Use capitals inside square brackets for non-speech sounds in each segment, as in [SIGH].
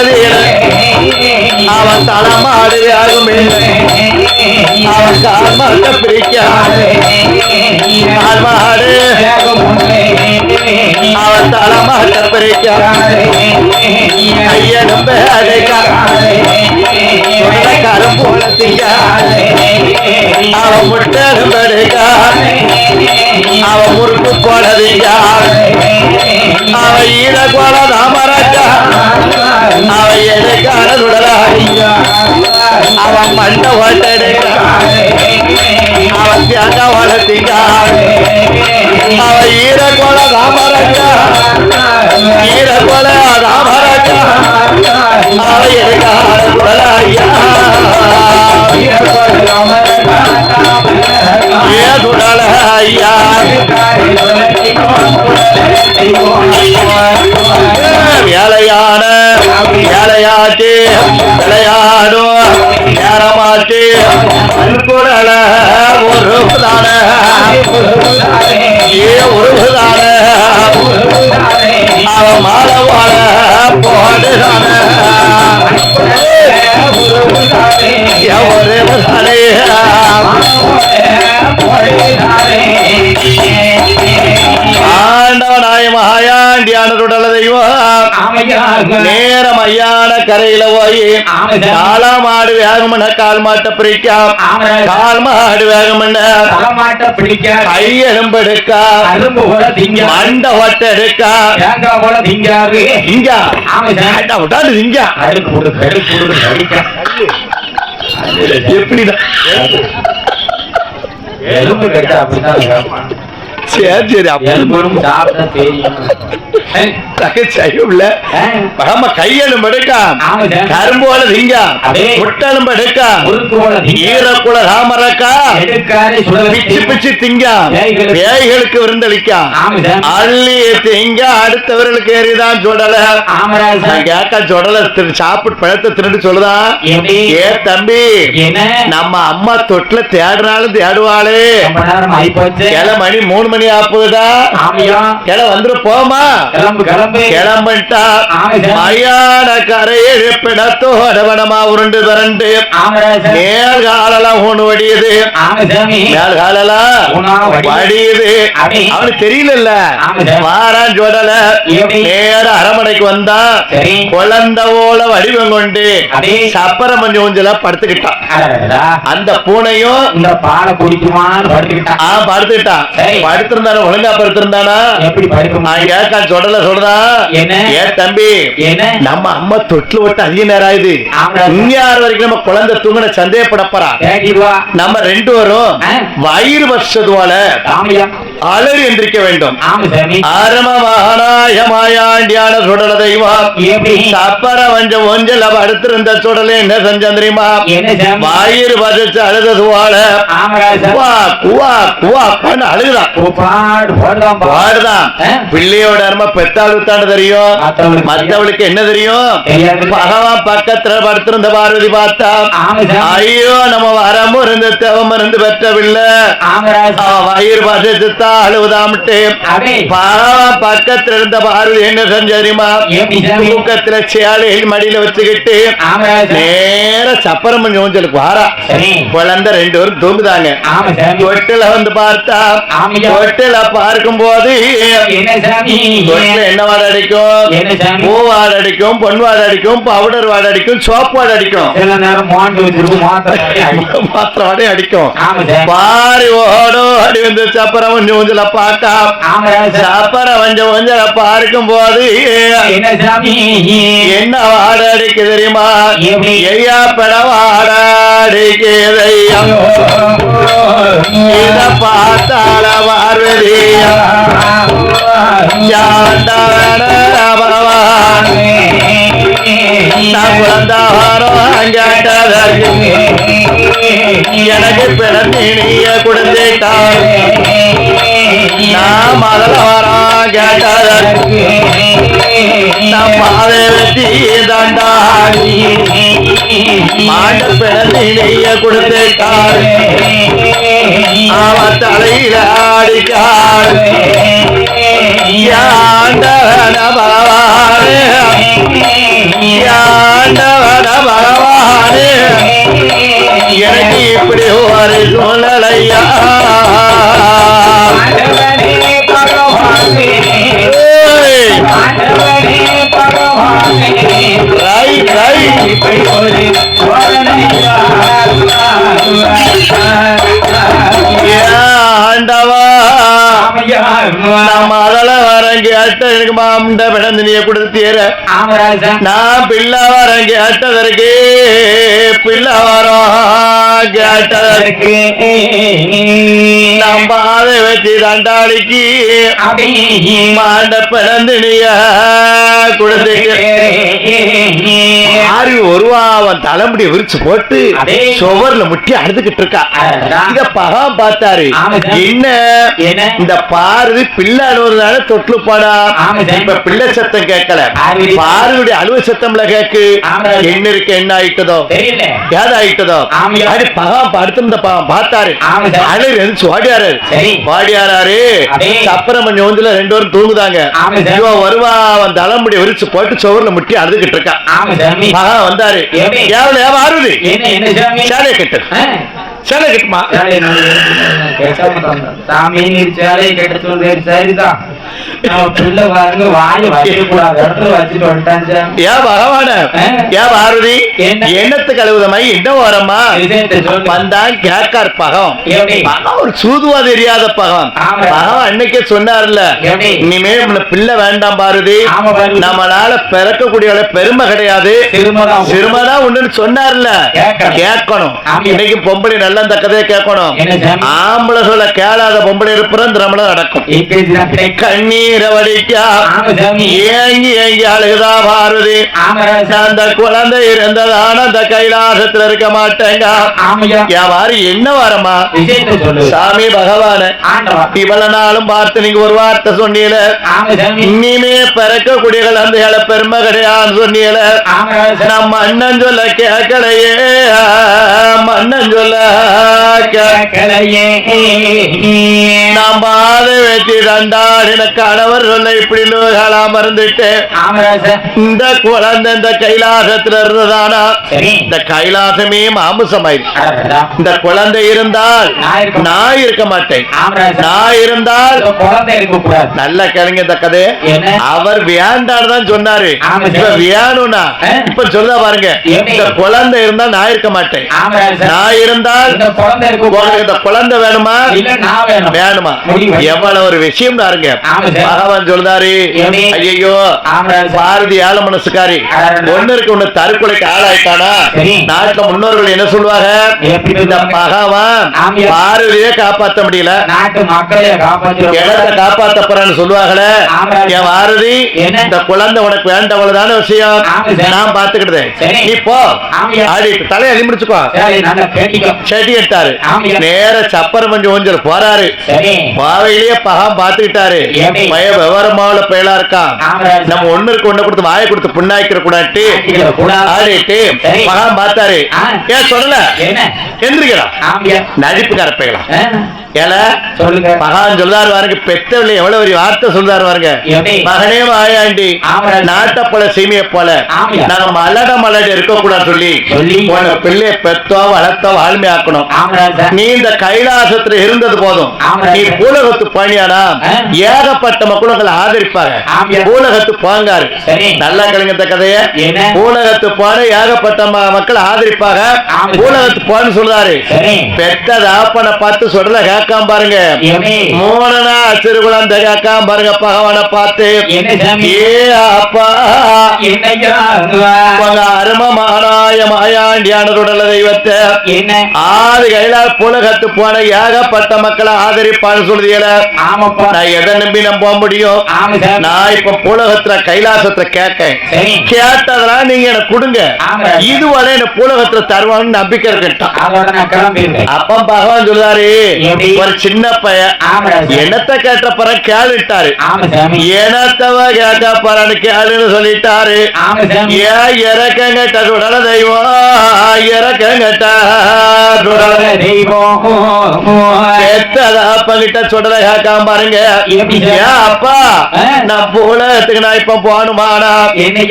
பக்கத்தில் அவன் தலைமாடு ஆகும் அவன் கால்மாட்ட பிரிக்காது கால்மாடு அவன் தலைமாட்ட பிரிக்காது ஐயனும் கரும் போல திங்காது அவன் முட்டலும் படுக்காது அவன் முறுக்கு போல அவன் ஈர கோல தாமரக்கா அவன் எடுக்கான சுடலாடிங்க அவன் மண்ட ஓட்டெடுக்க அவன் தியாக வளர்த்திங்க அவன் ஈர கோல தாமரக்கா ஈர கோல தாமரக்கா அவன் எடுக்கான சுடலாடியா ஏ சுடலாடியா வேலையான வேலையாச்சு குரல உருதான ஏ உருதான அவன் மாலை போடுதான. ஒரு ஆண்டவனாய மகாயாண்டியானருடல தெய்வம். நேரம் ஐயான கரையில போய் காலா மாடு வேகமன கால் மாட்ட பிரிக்காம் கால் மாடு அரும்பு கூட திங்க. மண்ட ஒட்ட எடுக்க இங்க இங்க எப்படிதான் எலும்பு கட்ட அப்படித்தான் கேட்பான். சரி சரி ஆ. ஆமா கையெலும்பு எடுக்க ஆமா சார். கரும்போல திங்க அதே. முட்டெலும்பு எடுக்க முறுக்கு கூட திங்க ஈரக்குல ராமரக்கா பிச்சு பிச்சு திங்க பேய்களுக்கு- பேய்களுக்கு விருந்தளிக்க ஆமா சார். அள்ளி திங்க அடுத்தவர்களுக்கு ஏறிதான் சுடல. சுடல சாப்பிட்டு பழத்தை திருட்டு சொல்லுதான் ஏ தம்பி. நம்ம அம்மா தொட்டில தேடினாலும் தேடுவாளே. மணி மூணு மணி ஆப்புதா ஆமியா கிள வந்துரு போமா கிளம்பு கிளம்பு கிளம்பிட்டா ஆமாம். மயான கரையில் பிடத்தோட வனமா உருண்டு திரண்டு ஆமராஜ் மேல் காலெல்லாம் ஊனு வடியுது ஆமா சாமி மேல் காலெல்லாம் ஊனா வடியுது. வடியுது அப்படி. அவனுக்கு தெரியல ஆமா சார். வாரான் சொல்லல எப்படி? நேர அரமனைக்கு வந்தான் சரி குழந்த போல வடிவம் கொண்டு. சப்பரம் கொஞ்சம் கொஞ்சலா படுத்துக்கிட்டான். அந்த பூனையும் இந்த பாலை குடிக்குமான்னு படுத்துக்கிட்டான் படுத்துக்கிட்டான் சரி. படுத்திருந்தானே? ஒழுங்கா படுத்திருந்தானா? எப்படி கேட்க சொல்லல சொல்றான் என்ன? ஏ தம்பி. நம்ம அம்மா தொட்டில் விட்டு அதிக நேரம் ஆயுது. இன்னார் வரைக்கும் நம்ம குழந்தை தூங்கின சந்தேகப்படப்பறா நம்ம ரெண்டு பேரும் ஆ. வயிறு வருஷத்துவால ஆமையா அலறி எந்திரிக்க வேண்டும். ஆமா சாமி ஆரம மகானாய மாயாண்டியான சுடல தெய்வம். சப்பர வஞ்சம் ஒஞ்சல படுத்திருந்த சுடல என்ன செஞ்சம் தெரியுமா? வயிறு பதிச்சு அழுததுவால ஆமராஜா குவா குவா குவா பண்ண அழுகுதான் பாடு போடுதான்? பிள்ளையோட அருமை பெத்தாள் தாண்டு தெரியும்? மத்தவளுக்கு என்ன தெரியும். பகவான் பக்கத்துல படுத்திருந்த பார்வதி பார்த்தா ஐயோ நம்ம வரமும் இருந்து தேவம் இருந்து பெற்றவில்லை. ஆமராஜா அவன் பசிச்சுத்தான் அழுவுதாமட்டு பக்கத்துல இருந்த பார்வதி என்ன சாமி தூக்கத்துல சேலையில் மடியில வச்சுக்கிட்டு நேர சப்பரம் பண்ணி ஊஞ்சலுக்கு வாரா. குழந்தை ரெண்டு பேரும் தூங்குதாங்க. தொட்டில வந்து பார்த்தா. தொட்டில பார்க்கும் போது என்ன வாடை அடிக்கும்? பூ வாடை அடிக்கும் பொன் வாடை அடிக்கும் பவுடர் வாடை அடிக்கும் சோப்பு வாடை அடிக்கும். மாத்திரம் அடிக்கும். [LAUGHS] பாரி ஓடோ அடி வந்து சப்பரம் கொஞ்சல பார்த்தா ஆமராஜா சப்பரம் கொஞ்சம் கொஞ்சல பார்க்கும் போது என்ன சாமி? என்ன வாடை அடிக்கு தெரியுமா? ஐயா பட வாடை அடிக்குதையா இத பார்த்தால பார்வதியா. பகவான். எனக்கு பிறந்தினிய குழந்தைத்தார் நாம் மதல வரோம் கேட்டதற்கு நான் பாதை வெட்டி தண்டாடி மாண்ட பிறந்தீனிய குழந்தைட்டான் அவன் தலையில ஆடிக்காள் யாண்டவன பகவான் ஆண்டவன பகவானே எனக்கு இப்படி ஒரு சூழ்நிலையா? ஆமையா நம்ம அதல வரங்க அட்ட எனக்கு மாம்ட பிறந்து நீ கொடுத்தீர நான் பிள்ளை வரங்க அட்டதற்கு பிள்ளை வரோம் கேட்டதற்கு நம்ம அதை வச்சு தண்டாளிக்கு மாண்ட பிறந்து நீய கொடுத்துட்டு ஒருவா அவன் தலைமுடி விரிச்சு போட்டு. சுவர்ல முட்டி அழுதுகிட்டு இருக்கா. இத பகம் பார்த்தாரு. என்ன? இந்த பார்வை பிள்ளை அழுவதுனால தொట్లు சார். இப்ப பிள்ளை சத்தம் கேட்கல பார்வதி. அழுவ சத்தம்ல கேக்கு. என்ன இருக்கு என்ன ஆயிட்டதோ ஏதாயிட்டதோ ஆமையா. அது பகம் படுத்திருந்த பகம் பார்த்தாரு ஆமா சார். அழு எரிச்சு ஓடியாரு சரி. ஓடியாராரு அடே. சப்பரம் பண்ணி ஒன்றுல ரெண்டு பேரும் தூங்குதாங்க. இவன் வருவா அவன் தலைமுடி விரிச்சு போட்டு சுவர்ல முட்டி அழுதுகிட்டு இருக்கான் மகா வந்தாரு? எவ்வளவு ஏன் ஆறுது என்ன என்ன கட்டு? சேலை கட்டுமா. சாமி நீர் சேலை கட்ட சொல்றது சரிதான். நம்ம பிள்ளை பாருங்க வாய வைக்க கூடாது இடத்துல வச்சுட்டு வந்துட்டான் சாமி. ஏன் பகவான? ஏன் பாரதி? எண்ணத்து கழுவுதமாய் என்ன வரமா கேக்கார் பகம். ஒரு சூதுவா தெரியாத பகம். பகம் அன்னைக்கே சொன்னார்ல? இனிமே பிள்ளை வேண்டாம் பாரதி. நம்மளால பிறக்கக்கூடிய பெருமை கிடையாது. சிறுமதான் உண்டுன்னு சொன்னார்ல. கேட்கணும். இன்னைக்கு பொம்பளை நல்ல அந்த கதையை கேட்கணும்? ஆம்பளை சொல்ல கேளாத பொம்பளை இருப்புறம் திறமல நடக்கும். கண்ணீரை வடிக்கா ஏங்கி ஏங்கி அழுகுதா பாரதி ஆமராஜா அந்த குழந்தை இருந்ததான அந்த கைலாசத்துல இருக்க மாட்டேங்க. யாரு என்ன வரமா சாமி பகவான. இவ்வளவு நாளும் பார்த்து நீங்க ஒரு வார்த்தை சொன்னீல. இனிமே பிறக்கக்கூடிய குழந்தைகளை பெருமை கிடையாதுன்னு சொன்னீல. நம்ம அண்ணன் சொல்ல கேட்கலையே. மன்னன் சொல்ல நான் பாதை வச்சு தண்டாடின கணவர் சொல்ல இப்படி நூல்களா மறந்துட்டேன் ஆமராஜா இந்த குழந்தை இந்த கைலாசத்துல இருந்ததானா? இந்த கைலாசமே மாமிசமாயிரு. அடடா. இந்த குழந்தை இருந்தால் நான் இருக்க மாட்டேன். நான் இருந்தால் நல்ல கேளுங்க இந்த கதை? அவர் வியாண்டான்னு தான் சொன்னாரு. இப்ப ஆ? இப்ப சொல்ல பாருங்க? இந்த குழந்தை இருந்தால் நான் இருக்க மாட்டேன். நான் இருந்தால் குழந்தை வேணுமா வேணும். எவ்வளவு ஒரு விஷயம் பாருங்க. பகவான் சொல்றாரு? ஐயோ பாரதி ஏழை மனசுக்காரி. ஒண்ணு இருக்கு ஒண்ணு தற்கொலைக்கு ஆளாயிட்டானா. நாட்டுல முன்னோர்கள் என்ன சொல்லுவாங்க இந்த? பகவான் ஆமியா. பாரதியே காப்பாத்த முடியல நாட்டு மக்களை காப்பாற்ற போறான்னு சொல்லுவாங்களே. என் பாரதி? இந்த குழந்தை உனக்கு வேண்டவளதான விஷயம். நான் பாத்துக்கிட்டது சரி. நீ போ ஆமியா. ஆடிட்டு தலையை அடி முடிச்சுக்கோ செடி எடுத்தாரு. நேர சப்பரம் கொஞ்சம் கொஞ்சம் போறாரு பாவையிலேயே பகம் பாத்துக்கிட்டாரு? பய விவரமாவுல பயலா இருக்கான் நம்ம ஒண்ணு இருக்கு ஒண்ணு கொடுத்து வாயை கொடுத்து புண்ணாக்கிற கூடாட்டு. ஆடிட்டு. பகம் பார்த்தாரு. ஏன் சொல்லல எந்திரிக்கிறான் ஆமியா நடிப்பு கரப்பைகளா ஆ? ஏல சொல்லுங்க மகான் சொல்றாரு பாருங்க பெத்தவளை எவ்வளவு ஒரு வார்த்தை சொல்றாரு பாருங்க? மகனே மாயாண்டி ஆமராஜா. நாட்டை போல சீமையை போல. நாங்க மலட மலட இருக்க கூடாது சொல்லி சொல்லி. உன பிள்ளைய பெத்தோ வளர்த்தோ வாழ்மை ஆமராஜா நீ இந்த கைலாசத்துல இருந்தது போதும். நீ பூலகத்து பாணியானா ஆ. ஏகப்பட்ட மக்கள் ஆதரிப்பாங்க. பூலகத்து போங்காரு. நல்லா இந்த கதைய? பூலகத்து போன ஏகப்பட்ட மக்கள் ஆதரிப்பாங்க. பூலகத்து போன்னு சொல்றாரு. பெத்த தாப்பனை பார்த்து சொல்றத கேட்காம பாருங்க. மூணனா சிறு குழந்தை கேட்காம பாருங்க பகவானை பார்த்து. ஏ அப்பா. உங்க அருமமானாய மாயாண்டியானருடல தெய்வத்தை. ஆறு கையிலால் புலகத்து போன ஏகப்பட்ட மக்களை ஆதரிப்பான்னு சொல்றீங்கள? ஆமாப்பா. நான் எதை நம்பி நம்ப முடியும்? நான் இப்ப புலகத்துல கைலாசத்துல கேட்கேன். கேட்டதெல்லாம் நீங்க எனக்கு கொடுங்க. இதுவரை என்ன புலகத்துல தருவான்னு நம்பிக்கை இருக்கட்டும். அப்ப பகவான் சொல்றாரு? ஒரு சின்ன பையன். என்னத்த கேட்ட பிற கேளுட்டாரு ஏனத்தவ கேட்ட பறன்னு கேளுன்னு சொல்லிட்டாரு. ஏன் இறக்கங்கட்ட சுடல தெய்வம்? இறக்கங்கட்ட பெத்ததப்ப கிட்ட சுடல கேட்காம பாருங்க. அப்பா? நான் போலத்துக்கு நான் இப்ப?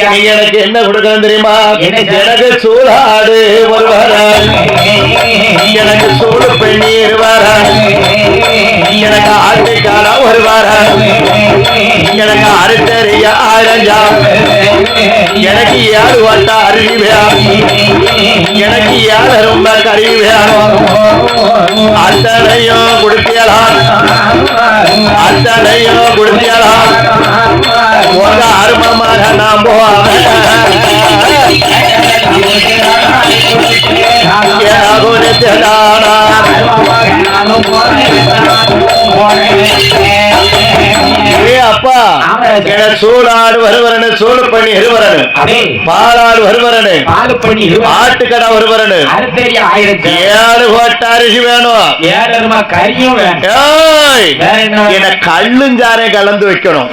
நீ எனக்கு என்ன கொடுக்கணும் தெரியுமா? எனக்கு சூடாடு ஒருவர. எனக்கு சூடு பெண்ணீர் வர. எனக்கு ஆட்டுக்காரா ஒருவர. எனக்கு அறுத்தறிய ஆரஞ்சா. எனக்கு ஏழு வட்ட வேணும் எனக்கு ஏழு ரொம்ப கருவி வேணும் அத்தனையும் குடுத்தியலாம் அத்தனையும் குடுத்தியலாம் உங்க அருமமாக நாம் போவேன் அப்பா. வருவரனு சூடு பண்ணி இருவரனு பாலாடு வருவரனு. ஆட்டுக்கடை வருவரனு. ஏழு கோட்ட அரிசி வேணும். என்ன? கலந்து வைக்கணும்.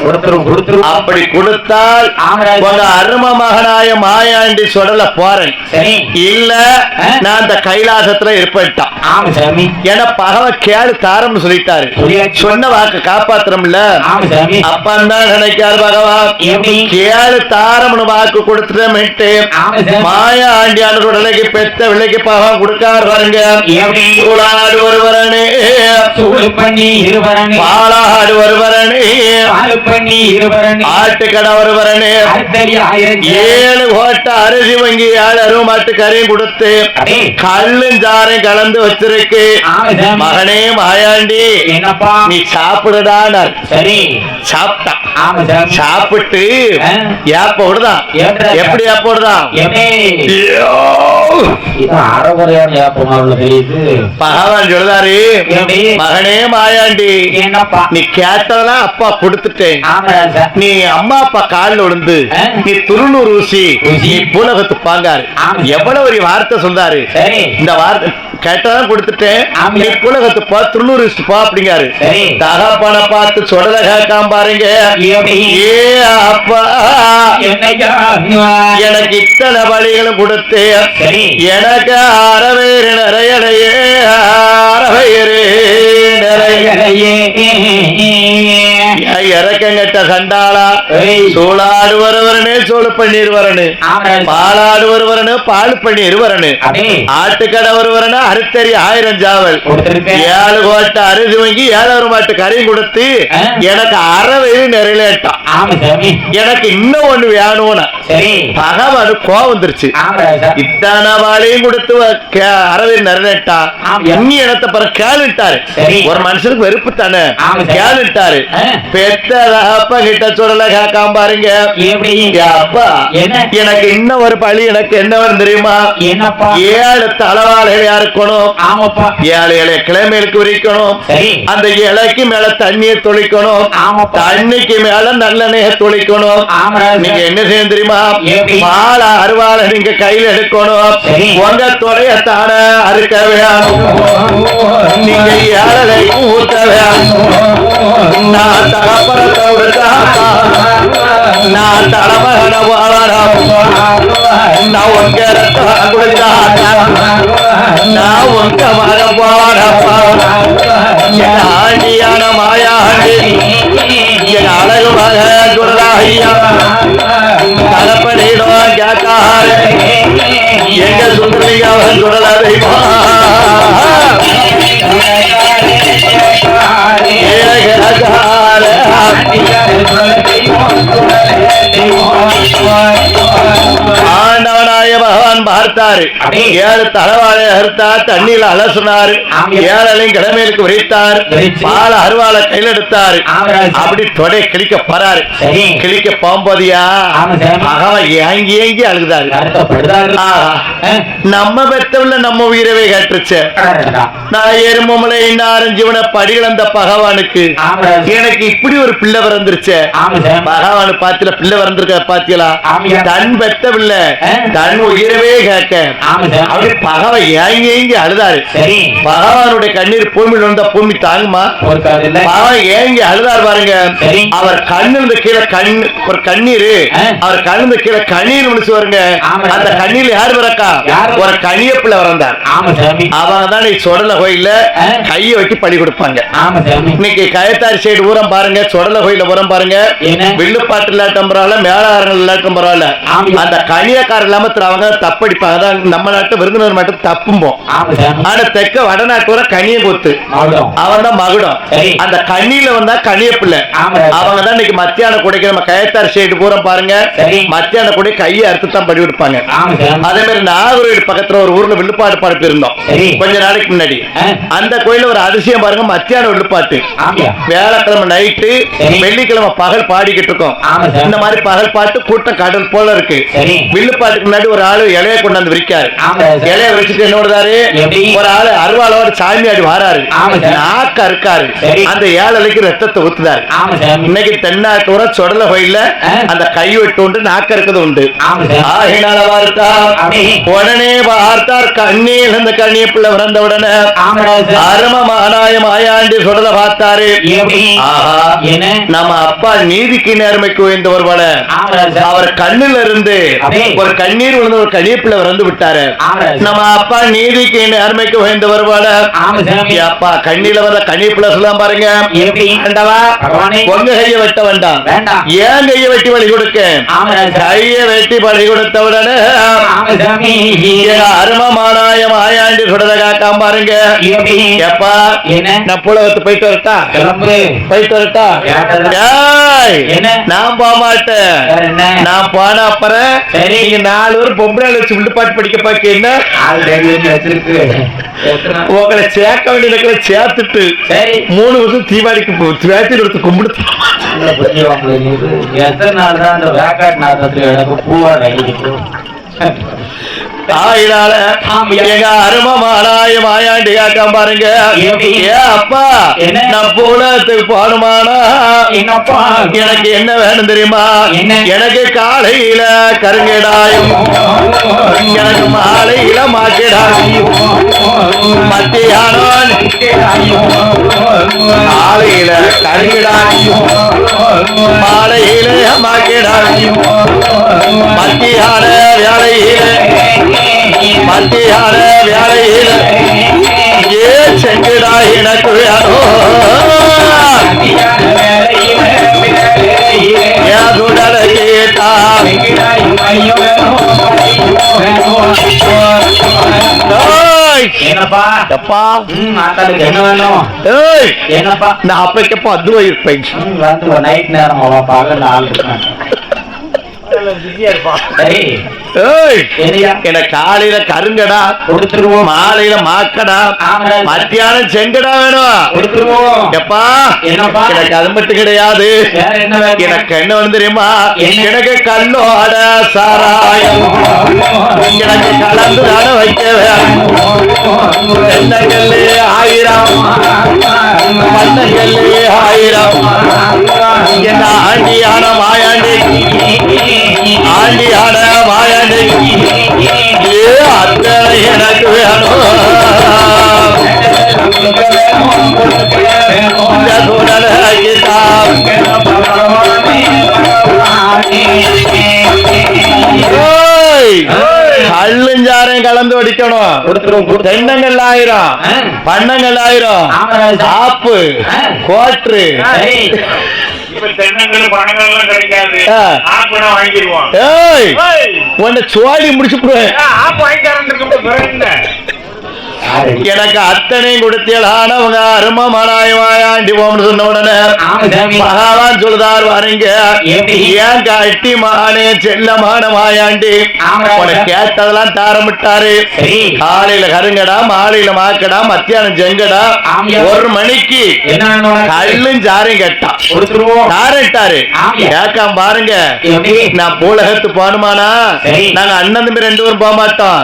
அப்படி கொடுத்தால். உங்க அரும மகனாய மாயாண்டி சுடல போறேன். இல்ல? நான் அந்த கைலாசத்துல இருப்பேன்ட்டான். என பகவ கேளு தாரம்னு சொல்லிட்டாரு. சொன்ன வாக்கு காப்பாத்துறோம்ல அப்பந்தான் நினைக்காரு பகவான். கேளு தாரம்னு வாக்கு சாமி மாயா ஆண்டியான உடலைக்கு பெத்த விலைக்கு பகவான் கொடுக்காரு பாருங்க. ஒருவரனே. சூடு பண்ணி இருவரணி பாலாடு ஒருவரனே. பாலு பண்ணி இருவரணி ஆட்டுக்கடை ஆயிரத்தி ஏழு கோட்டை அரிசி வங்கி ஏழு அருமாட்டு கொடுத்து கல்லும் ஜாரையும் கலந்து வச்சிருக்கு. மகனே மாயாண்டி நீ சாப்பிடுடானார். சரி. சாப்பிட்டான் சாப்பிட்டு. ஏப்ப விடுதான். எப்படி ஏப்ப விடுதான் பகவான் சொல்லுதாரு மகனே மாயாண்டி நீ கேட்டதெல்லாம் அப்பா கொடுத்துட்டேன். நீ அம்மா அப்பா காலில் விழுந்து. நீ துருநூறு ஊசி. நீ பூலகத்து பாங்காரு. எவ்வளவு ஒரு வார்த்தை சொல்றாரு இந்த வார்த்தை கேட்டதான் கொடுத்துட்டேன். நீ புலகத்து போ திருநூறு போ அப்படிங்காரு. தகப்பன பார்த்து சொடல கேட்காம எப்படி ஏ அப்பா எனக்கு இத்தனை வழிகளும் கொடுத்து எனக்கு அறவேறு நிறையலையே அறவேறு நிறைய. இறக்கங்கட்ட சண்டாளா ஏய். சூளாடு வருவரனே சோழு பன்னீர் வரனு. பாலாடு வருவரனு பால் பன்னீர் வரனு. ஆட்டுக்கடை வருவரனு அறுத்தறி ஆயிரம் ஜாவல். ஏழு கோட்டை அரிசி வாங்கி ஏழாயிரம் மாட்டு கறியும் கொடுத்து. எனக்கு அறவையும் நிறைவேட்டான் எனக்கு இன்னும் ஒண்ணு வேணும்னு. பகவானு கோவம் வந்துருச்சு. இத்தனை வாழையும் கொடுத்து அறவையில் நிறைவேட்டான் ஆமா. இன்னி இடத்த பிற கேளுட்டாரு. ஒரு மனுஷனுக்கு வெறுப்பு தானே. கேளுட்டாரு. பெத்த அப்பா கிட்ட சொல்லல கேட்காம பாருங்க. அப்பா? எனக்கு இன்னும் ஒரு பழி? எனக்கு என்ன வரும் தெரியுமா? என்னப்பா? ஏழு தலவாழையா இருக்கணும். ஆமாப்பா. ஏழு ஏழு கிளைமேலுக்கு விரிக்கணும் சரி. அந்த இலைக்கு மேல தண்ணியை தொளிக்கணும். தண்ணிக்கு மேல நல்லெண்ணெய தொளிக்கணும். நீங்க என்ன செய்யணும் தெரியுமா? பால அருவாளை நீங்க கையில எடுக்கணும். உங்க துறைய தான அறுக்க வேணும் நீங்க ஏழலை ஊத்த வேணும் நான் தகப்பனத்தோடு தாத்தா நான் தலைமகன வாழணும் நான் உங்க ரத்தம் கொடுத்தாத்தா நான் உங்க மக போனப்பா என் ஆண்டியான மாயாண்டி என் அழகு மக குரலாகியா தலப்படிடும் கேட்டாரு எங்க சுந்தரிங்க அவன் குரலதைமா ஆண்டவனாய பகவான் பார்த்தாரு. ஏழு தலவாழை அறுத்தா தண்ணியில அலசுனாரு. ஏழையும் கிழமையிலுக்கு விரிச்சு. பால அருவாளை கையில் எடுத்தாரு. அப்படி தொடை கிழிக்க போறாரு. கிழிக்க சாமி. பகவான் ஏங்கி ஏங்கி ஆஹா. நம்ம பெத்தவுள்ள நம்ம உயிரவே கேட்டுருச்சு நான் எருமமலை நாரஞ்சிவன படிகளந்த பகவானுக்கு. எனக்கு இப்படி ஒரு பிள்ளை பிறந்துருச்சு. பகவானு பாத்திர பிள்ளை பிறந்திருக்க பாத்தியலா. தன் பெத்த பிள்ளை. தன் உயிரவே கேட்க ஆமா சாமி அப்படி பகவை ஏங்கி ஏங்கி அழுதாரு பகவானுடைய கண்ணீர் பூமியில் வந்த பூமி தாங்குமா பகவான் ஏங்கி அழுதார் பாருங்க. அவர் கண்ணிலிருந்து கீழே கண் ஒரு கண்ணீர். அவர் கண்ணிலிருந்து கீழே கண்ணீர் விழிச்சு வருங்க. அந்த கண்ணீர்ல யார் பிறக்கா? ஒரு வந்தார் ஆமா சாமி அவங்க தான் சொடல கோயில்ல ஆ. கையை வெட்டி பழி கொடுப்பாங்க இன்னைக்கு கயத்தாரி சைடு ஊரம் பாருங்க சொடல கோயில ஊரம் பாருங்க? வில்லுப்பாட்டு இல்லாட்டம் பரவாயில்ல மேலாரங்கள் இல்லாட்டம் பரவாயில்ல. அந்த கனியக்கார இல்லாம அவங்க தப்படிப்பாங்க. அதான் நம்ம நாட்டு விருந்தினர் மட்டும் தப்பும்போம். ஆனா தெக்க வடநாட்டு வர கனிய கொத்து அவன் தான் மகுடம். அந்த கண்ணியில வந்தா கனிய பிள்ளை. அவங்க தான் இன்னைக்கு மத்தியான குடைக்கு நம்ம கயத்தார் சைடு பூரம் பாருங்க. மத்தியான குடை கையை அறுத்து தான் படி சாமி. அதே மாதிரி நாகர்கோயில் பக்கத்துல ஒரு ஊர்ல வில்லுப்பாடு பாடு இருந்தோம். கொஞ்ச நாளைக்கு முன்னாடி. அந்த கோயில்ல ஒரு அதிசயம் பாருங்க மத்தியான வில்லுப்பாட்டு. வியாழக்கிழமை நைட்டு. வெள்ளிக்கிழமை பகல் பாடிக்கிட்டு இருக்கோம். இந்த மாதிரி பகல் பாட்டு கூட்டம் கடல் போல இருக்கு சரி. வில்லுப்பாட்டுக்கு முன்னாடி ஒரு ஆளு இலைய கொண்டாந்து விரிக்காரு. இலைய வச்சுட்டு என்ன பண்ணுறாரு? ஒரு ஆளு அருவாளோட சாமியாடி வாராரு. நாக்க இருக்காரு. அந்த ஏழைக்கு ரத்தத்தை ஊத்துதாரு இன்னைக்கு தென்னாட்டூர சொடல கோயில்ல ஆ. அந்த கை வெட்டு உண்டு நாக்க இருக்குது உண்டு ஆகினால அப்படி. உடனே பார்த்தார் கண்ணீர் அந்த கண்ணிய பிள்ளை பிறந்த உடனே அரும மானாய மாயாண்டி சுடல பார்த்தாரு. நம்ம அப்பா நீதிக்கு நேர்மைக்கு உயர்ந்த ஒருவன ஆமாடா சார் அவர் கண்ணுல இருந்து. ஒரு கண்ணீர் விழுந்து ஒரு கணிப்புல வந்து விட்டாரு. நம்ம அப்பா நீதிக்கு நேர்மைக்கு உயர்ந்த ஒருவன ஆமா சாமி. அப்பா கண்ணில வந்த கணிப்புல சொல்லலாம் பாருங்க. உங்க கையை வெட்ட வேண்டாம். ஏன் கையை வெட்டி வழி கொடுக்க? கையை வெட்டி பழி கொடுத்த உடனே ஆமா சாமி. அருமமானாய மாயாண்டி சுடத காக்காம பாருங்க எப்பா என்ன? புலகத்து போயிட்டு வரட்டா கிளம்பு. போயிட்டு வரட்டா? நான் போக மாட்டேன். நான் போன அப்புறம். நீங்க நாலு பேர் பொம்பளை வச்சு விழுப்பாட்டு படிக்க பாக்க என்ன? ஆள் ரெடி பண்ணி வச்சிருக்கு. எத்தனை? உங்களை சேர்க்க வேண்டிய சேர்த்துட்டு சரி. மூணு வருஷம் தீபாவளிக்கு வேட்டி எடுத்து கும்பிடுத்து. எத்தனை நாள் தான் அந்த வேக்காட்டு நாட்டத்துல எனக்கு பூவா ஆமையா. எங்க அருமமானாய மாயாண்டி காக்காம பாருங்க? ஏ அப்பா என்ன? நான் பூலத்துக்கு போகணுமானா எனக்கு என்ன வேணும் தெரியுமா? எனக்கு காலையில கருங்கடாயும் எனக்கு மாலையில மாக்கிடாயும் மத்தியானம் காலையில கருங்கடாயும் மாலையில மாக்கிடாயும் மத்தியான வேலையில மத்தியான வேலையில ஏ செங்கடா எனக்கு வேணும்? கேட்டா என்னப்பா? என்னப்பா [LAUGHS] எனக்கு காலையில கருங்கடா கொடுத்துருவோம். மாலையில மாக்கடா. மத்தியானம் செங்கடா வேணும்? எப்பா? எனக்கு அது மட்டும் கிடையாது. என்ன எனக்கு என்ன வந்து தெரியுமா? என்ன? எனக்கு கல்லோட சாராயம். எனக்கு கலந்து நட வைக்க வேணும் ஆயிரம் ஆயிரம். என்ன ஆண்டியான மாயாண்டி. ஆண்டியான மாயாண்டி. ஏ அத்தனை எனக்கு கள்ளுஞ்சாரையும் கலந்து கொடுத்து தென்னங்கள் ஆயிரம் ஆ. பண்ணங்கள் ஆயிரம். ஆப்பு ஆ. உன்னை சோழி முடிச்சு எனக்கு அத்தனையும் கொடுத்தீங்களான உங்க அருமமானாயமாயாண்டி போம்னு சொன்ன உடனே பகவான் சொல்லுதார் வரீங்க? ஏன் கட்டி மானே செல்லமான மாயாண்டி ஆமா. உனக்கு கேட்டதெல்லாம் தாரமிட்டாரு காலையில கருங்கடா மாலையில மாக்கடா மத்தியானம் ஜெங்கடா. ஒரு மணிக்கு? கல்லும் ஜாரையும் கேட்டான் ஆமா. கேட்காம பாருங்க. நான் பூலகத்து போகணுமானா. நாங்க அண்ணன் தம்பி ரெண்டு பேரும் போக மாட்டோம்.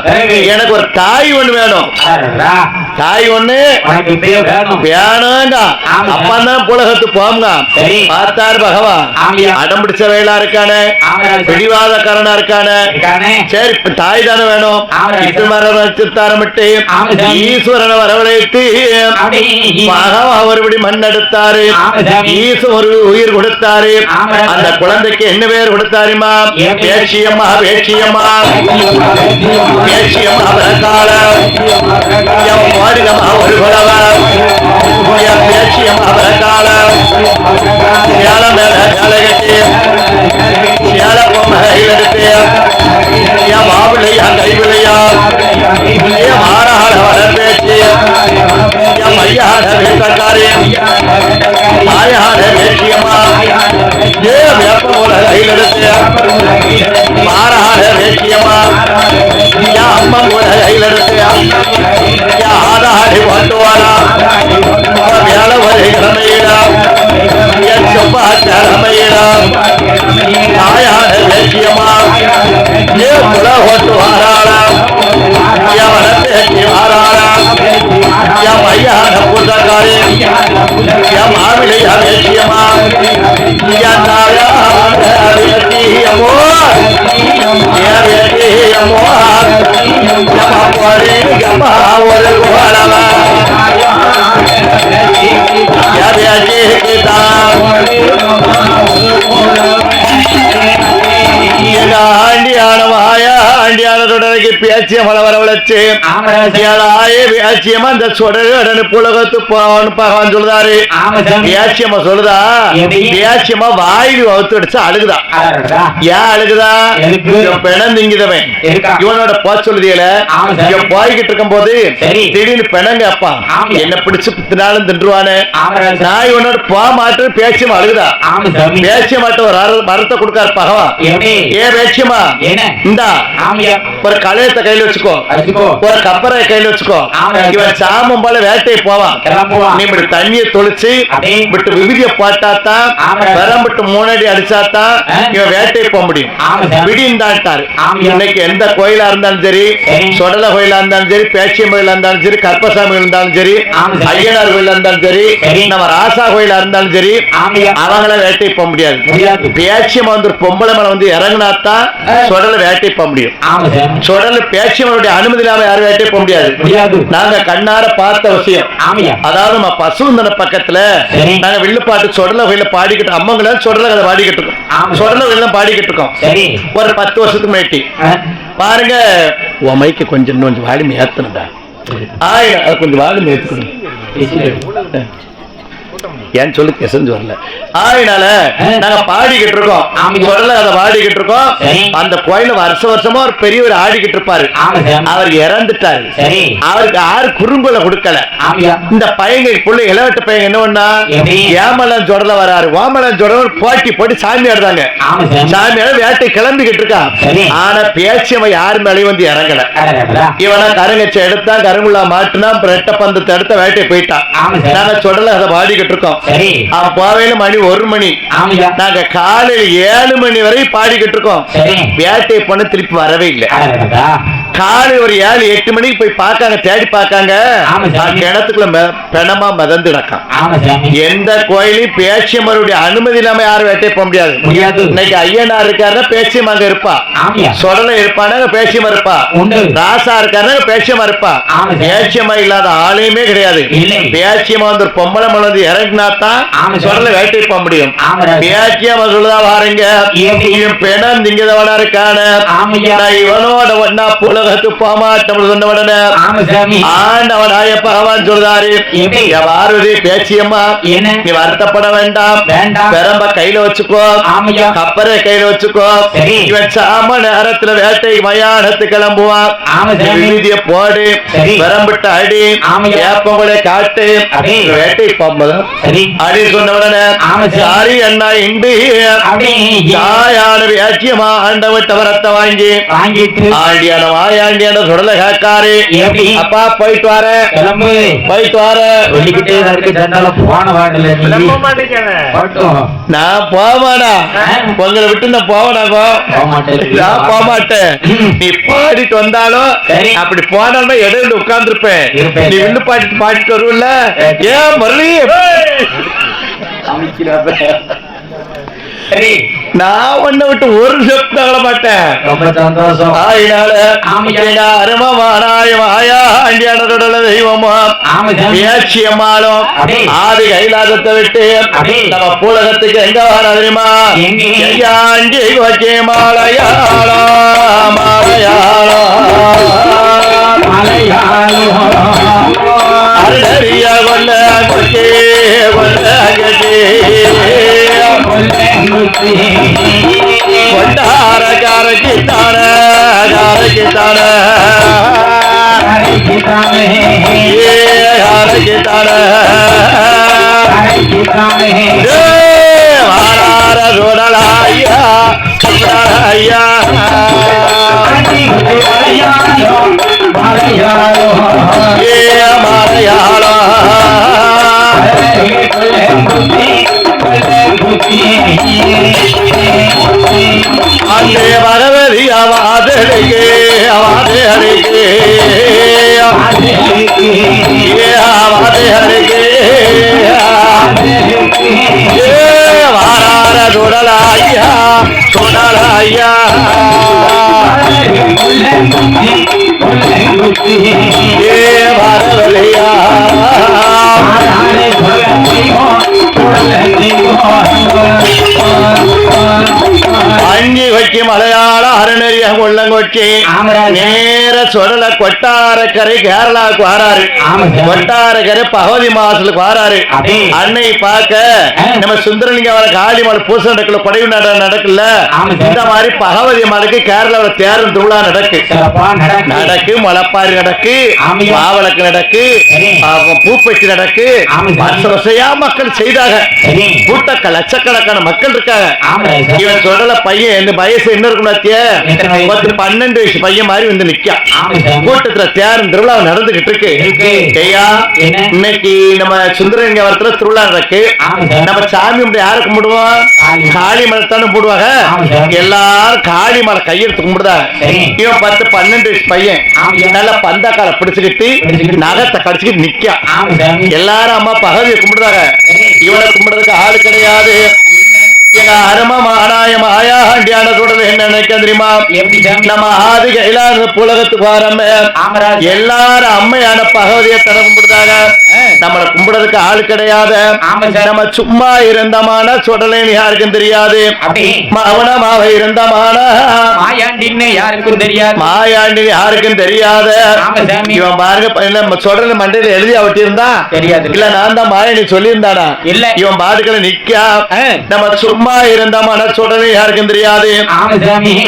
எனக்கு ஒரு தாய் ஒண்ணு வேணும். தாய் ஒண்ணு வேணாண்டா ஆமா. அப்பந்தான் புலகத்து போங்க. பார்த்தார் பகவான். அடம் பிடிச்ச வேலா இருக்கானே பிடிவாதக்காரனா இருக்கானே சரி தாய் தானே வேணும் சாமி. ஈஸ்வரனை வரவழைத்து பகவான் ஒருபடி மண் எடுத்தாரு. ஈசு ஒரு உயிர் கொடுத்தாரு. அந்த குழந்தைக்கு என்ன பேர் கொடுத்தாருமா? பேச்சியம்மா பேச்சியம்மா பேச்சியம்மா வரக்கால என் மாடுகமா ஒரு குலவ என் பேச்சியம்மா வரக்கால மேல மேல சேலை கட்டி சேல பொம்மை எடுத்து. என் மாப்பிள்ளையா கைவிளையா. என் மாறாட வளர் என் மையாட வீட்டக்காரி மாயாட வேட்டியம்மா ஏ வேப்ப போல கையில் எடுத்து. மாறாட வேட்டியம்மா என் அம்மா போல கையில் எடுத்து. என் ஆதாடி ஓட்டுவாரா என் மையான பூசக்காரி என் மாவிளையா வேட்டியம்மா என் தாயாட வேட்டியமோ என் வேட்டியமோ எம்மா போரே எம்மா ஒரு கோலவா என் வேட்டிக்குதான் எங்க ஆண்டியான மாயா ஆண்டியான தொடரைக்கு பேச்சிய மலை வரவழைச்சு ஆமராஜ் ஏழாயே பேச்சியமா இந்த சுடரு அடனு புலகத்து போவான்னு பகவான் சாமி பேச்சியம்மா சொல்லுதா? எப்படி? பேச்சியம்மா வாயில் வகுத்து அடிச்சு அழுகுதா? ஏன் அழுகுதா? எதுக்கு? இவன் பிணம் திங்குதவன் இருக்கா? இவனோட போ சொல்லுதியல. இவன் போய்கிட்டு இருக்கும் போது. திடீர்னு பிணங்க அப்பா. என்ன பிடிச்சு பித்தினாலும் தின்றுவானே. நான் இவனோட போக மாட்டேன் பேச்சியம்மா அழுகுதா? பேச்சிய மாட்ட ஒரு மரத்தை கொடுக்காரு பகவான். எப்படி ஏ பேச்சியம்மா என்ன? இந்தா. ஒரு கலையத்தை கையில வச்சுக்கோ ஒரு கப்பரை கையில வச்சுக்கோ. இவன் சாமம் போல வேட்டையை போவான் நீ இப்படி தண்ணியை தொளிச்சு. விட்டு விபதிய பாட்டாத்தான். வரம் விட்டு மூணடி அடிச்சாதான் ஆ. இவன் வேட்டையை போக முடியும். விடிந்தாட்டாரு ஆமா. இன்னைக்கு எந்த கோயிலா இருந்தாலும் சரி. சொடல கோயிலா இருந்தாலும் சரி பேச்சியம் கோயிலா இருந்தாலும் சரி கற்பசாமி இருந்தாலும் சரி. ஐயனார் கோயிலா இருந்தாலும் சரி. நம்ம ராசா கோயிலா இருந்தாலும் சரி அவங்கள வேட்டையை போக முடியாது பேச்சியம் வந்து பொம்பளை மேல வந்து இறங்கினாத்தான். சொடல வேட்டையை போக முடியும் சொடல பேச்சியவனுடைய அனுமதி இல்லாம யாரும் வேட்டையை போக முடியாது. நாங்க கண்ணார பார்த்த விஷயம். அதாவது நம்ம பசுந்தன பக்கத்துல. நாங்க வில்லுப்பாட்டு சொடல கோயில பாடிக்கிட்டு அம்மங்கள சொடல கதை பாடிக்கிட்டு இருக்கோம். சொடல கோயில பாடிக்கிட்டு இருக்கோம். ஒரு பத்து வருஷத்துக்கு முன்னாடி. ஆ, பாருங்க உன் மைக்கு கொஞ்சம் கொஞ்சம் வாடி ஏத்தணும்டா ஆயிரம் அது கொஞ்சம் வாடி ஏத்துக்கணும். பேசிட்டு. ஏன் சொல்லு எசஞ்சு வரல. ஆயினால. நாங்க பாடிக்கிட்டு இருக்கோம். சொடல கதை பாடிக்கிட்டு இருக்கோம். அந்த கோயில வருஷ வருஷமா ஒரு பெரியவர் ஆடிக்கிட்டு இருப்பாரு. அவர் இறந்துட்டாரு. அவருக்கு யாரு குறும்புல கொடுக்கல. இந்த பையங்க புள்ள இளவட்ட பையன் என்ன பண்ணா? ஏமலம் ஜொடல வராரு. வாமலம் ஜொடல போட்டி போட்டு சாமி ஆடுறாங்க. சாமியால வேட்டை கிளம்பிக்கிட்டு இருக்கான் சரி. ஆனா பேச்சியவன் யார் மேலயும் வந்து இறங்கல. இவனா கருங்கச்ச எடுத்தான் கருங்குள்ளா மாட்டுனா ரெட்ட பந்தத்தை எடுத்த வேட்டை போயிட்டான். நாங்க சொடல அதை பாடிக்கிட்டு இருக்கோம். சரி. அவன் போவையில மணி ஒரு மணி. நாங்க காலையில் ஏழு மணி வரை பாடிக்கிட்டு இருக்கோம். வேட்டை பண்ண திருப்பி வரவே இல்லை. காலை ஒரு ஏழு எட்டு மணிக்கு போய் பார்க்காங்க தேடி பார்க்காங்க. கிணத்துக்குள்ள பிணமா மிதந்து சாமி. எந்த கோயிலையும் பேச்சியம்மருடைய அனுமதி இல்லாம யாரும் வேட்டை போக முடியாது. இன்னைக்கு ஐயனார் இருக்காருன்னா பேச்சியம் அங்க இருப்பா சொடல இருப்பானாங்க பேச்சியமா இருப்பா. ராசா இருக்காருன்னா பேச்சியமா இருப்பா. பேச்சியமா இல்லாத ஆளையுமே கிடையாது. பேச்சியமா வந்து ஒரு பொம்பளை மலை வந்து இறங்கினா தான். சொடல வேட்டை போக முடியும். பேச்சியமா சொல்லுதா வாருங்க பிணம் திங்கதவனா இருக்கான. இவனோட ஒன்னா புலகத்து போமாட்டம் சொன்ன உடனே ஆண்டவனாய பகவான் சொல்றாரு. பார்வதி பேச்சியம்மா. நீ வருத்தப்பட வேண்டாம். பெரம்ப கையில வச்சுக்கோ. கப்பரை கையில வச்சுக்கோ. இவன் சாம நேரத்துல வேட்டை மயானத்து கிளம்புவான். வீதிய போடு. பெரம்பிட்ட அடி. ஏப்பங்களை காட்டு. அடே. வேட்டை போகும்போது சரி. அப்படி சொன்ன உடனே சார். அண்ணா இண்டு அப்படி தாயான வியாச்சியமா ஆண்டவட்ட வரத்தை வாங்கி. ஆண்டியான வாயாண்டியான சுடல எப்படி அப்பா போயிட்டு வர. போயிட்டு வர. சொல்லிக்கிட்டே இருக்கு போன வாடல நான் போவானா? உங்களை விட்டு நான் மாட்டேன். நான் போக மாட்டேன். ம். நீ பாடிட்டு வந்தாலும். அப்படி போனாலுமே இடையில உட்கார்ந்துருப்பேன். இருப்பேன். நீ விண்ணு பாடிட்டு பாடிட்டு வருவல்ல? சரி. ஏன் முரளி சரி. நான் உன்னை விட்டு ஒரு செப் தகல மாட்டேன். ரொம்ப சந்தோஷம். ஆயினால. அருமமானாய மாயா ஆண்டியானரோட தெய்வமா? அடே. ஆதி கைலாசத்தை விட்டு. நம்ம பூலகத்துக்கு எங்க வர தெரியுமா? எங்கே? ஐயாண்டி வச்சே மாலையாளா மாலையாளா. அருளறிய கொல்ல கொச்சே கொல்ல கச்சே. கொண்டார காரக்கு தான காரக்கு தான ஏ காரக்கு தான வாரார சுடலாயா சுடலாயா ஏ மாலையாளா அந்தே வரவரி அவாதலுக்கு அவாதலுக்கு ஏ அவாதலுக்கு ஏ வாரார சுடலாயா சுடலாயா ஏ هاي هاي அஞ்சி வச்சு மலையாள அருணறிய கொள்ளங்கொச்சி. நேர சுடல கொட்டாரக்கரை கேரளாவுக்கு வராரு. கொட்டாரக்கரை பகவதி மாசத்துக்கு வராரு. அன்னை பார்க்க. நம்ம சுந்தரலிங்க வர காளிமலை பூசை நடக்கல கொடைவு நட நடக்கல. ஆமா சார். இந்த மாதிரி பகவதி மாலுக்கு கேரளாவில் தேரும் திருவிழா நடக்கு. நடக்கு. முளப்பாரி நடக்கு. மாவிளக்கு நடக்கு பூப்பெட்டி நடக்கு. மக்கள் செய்தாங்க. கூட்டக்க லட்சக்கணக்கான மக்கள் இருக்காங்க. இவன் சொல்றல பையன் இந்த வயசு என்ன இருக்கும்? பத்து பன்னெண்டு வயசு பையன் மாதிரி வந்து நிக்கான் கூட்டத்துல தேரும் திருவிழா நடந்துகிட்டு இருக்கு இருக்கு. ஐயா? இன்னைக்கு நம்ம சுந்தரங்க வரத்துல திருவிழா நடக்கு சார். நம்ம சாமி கும்பிட்டு யாரு கும்பிடுவோம் காளி. காளி மலை தானே போடுவாங்க. எல்லாரும் காளி மலை கையெடுத்து கும்பிடுதாங்க. இவன் பத்து பன்னெண்டு வயசு பையன். நல்ல பந்தக்கால பிடிச்சுக்கிட்டு. நகத்தை கடிச்சுக்கிட்டு நிக்கான் எல்லாரும் அம்மா பகவிய கும்பிடுறாங்க இவனை கும்பிடுறதுக்கு ஆளு கிடையாது எங்க அரும மானாய மாயாண்டியான சொல்றது என்ன நினைக்க தெரியுமா? நம்ம ஆதி கைலாச புலகத்துக்கு வாரமே. எல்லாரும் அம்மையான பகவதிய தர கும்பிடுறாங்க நம்மள கும்பிடுறதுக்கு ஆள் கிடையாது. நம்ம சும்மா இருந்தமான சுடலைன்னு யாருக்கும் தெரியாது. மவனமாக இருந்தமான மாயாண்டின்னு யாருக்கும் தெரியாது. மாயாண்டி யாருக்கும் தெரியாத. இவன் பாருங்க சொல்றது மண்டையில எழுதி அவட்டி இருந்தா தெரியாது. இல்ல நான் தான் மாயாண்டி சொல்லியிருந்தானா? இல்ல. இவன் பாட்டுக்களை நிக்கா. நம்ம சும்மா இருந்த மனசுடனே யாருக்கும் தெரியாது.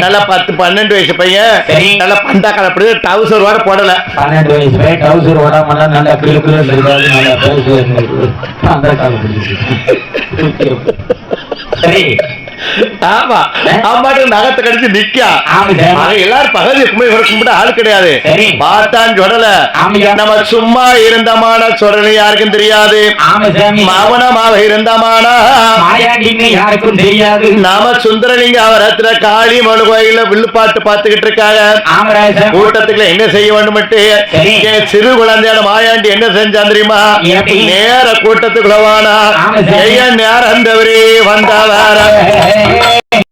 நல்ல பத்து பன்னெண்டு வயசு பையன். நல்ல பந்தா கலப்படி டவுசர் வர போடல. பன்னெண்டு வயசு பையன் டவுசர் ஓடாம நல்லா கிளு கிளு இருக்காது ஆமா. அம்மாட்டு நகத்தை கடிச்சு நிக்கா. எல்லாரும் பகதி கும்பிடு இவரை கும்பிட ஆள் கிடையாது. பார்த்தான் ஆமையா. நம்ம சும்மா இருந்தமான சொல்றது யாருக்கும் தெரியாது. மௌனமாக இருந்தமானா. யாருக்கும் தெரியாது. நாம சுந்தரலிங்க அவரத்துல காளி மனு கோயில வில்லுப்பாட்டு பார்த்துக்கிட்டு இருக்காங்க. கூட்டத்துக்குள்ள என்ன செய்ய. என் சிறு குழந்தையான மாயாண்டி என்ன செஞ்சான் தெரியுமா? நேர கூட்டத்துக்குள்ள வானா ஆமா சார். ஐயா நேரம் வந்தவரே É.